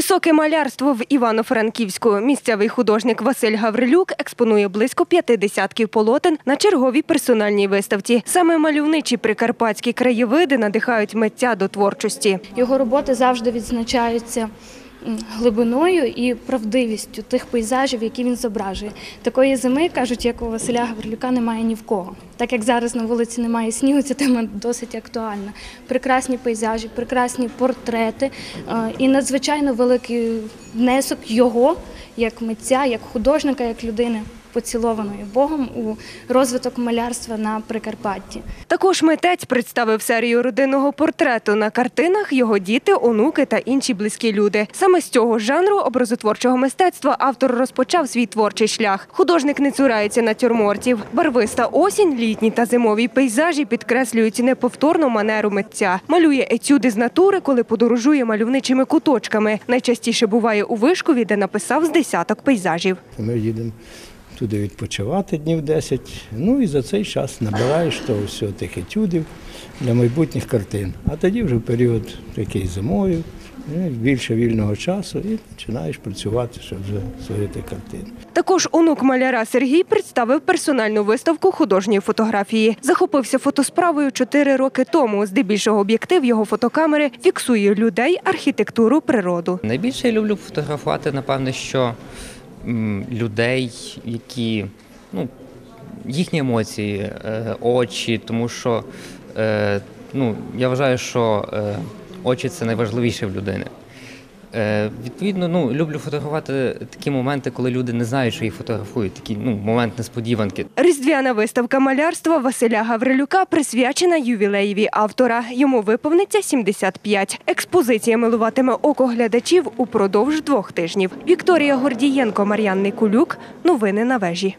Високе малярство в Івано-Франківську. Місцевий художник Василь Гаврилюк експонує близько п'яти десятків полотен на черговій персональній виставці. Саме мальовничі прикарпатські краєвиди надихають митця до творчості. Його роботи завжди відзначаються глибиною і правдивістю тих пейзажів, які він зображує. Такої зими, кажуть, як у Василя Гаврилюка, немає ні в кого. Так як зараз на вулиці немає снігу, ця тема досить актуальна. Прекрасні пейзажі, прекрасні портрети е, і надзвичайно великий внесок його як митця, як художника, як людини. Поцілованої Богом у розвиток малярства на Прикарпатті. Також митець представив серію родинного портрету. На картинах його діти, онуки та інші близькі люди. Саме з цього жанру образотворчого мистецтва автор розпочав свій творчий шлях. Художник не цурається натюрмортів. Барвиста осінь, літні та зимові пейзажі підкреслюють неповторну манеру митця. Малює етюди з натури, коли подорожує мальовничими куточками. Найчастіше буває у Вишкові, де написав з десяток пейзажів. Ми їдемо туди відпочивати днів 10. Ну і за цей час набираєш того всього тих етюдів для майбутніх картин. А тоді вже в період такий зимою, ну, більше вільного часу і починаєш працювати, щоб вже створити картину. Також онук маляра Сергій представив персональну виставку художньої фотографії. Захопився фотосправою чотири роки тому. Здебільшого об'єктив його фотокамери фіксує людей, архітектуру, природу. Найбільше я люблю фотографувати, напевне, що людей, які ну, їхні емоції, е, очі, тому що е, ну, я вважаю, що е, очі це найважливіше в людини. Е, відповідно, ну, люблю фотографувати такі моменти, коли люди не знають, що їх фотографують, такий ну, момент несподіванки. Різдвяна виставка малярства Василя Гаврилюка присвячена ювілеєві автора. Йому виповниться 75. Експозиція милуватиме око глядачів упродовж двох тижнів. Вікторія Гордієнко, Мар'ян Никулюк. Новини на вежі.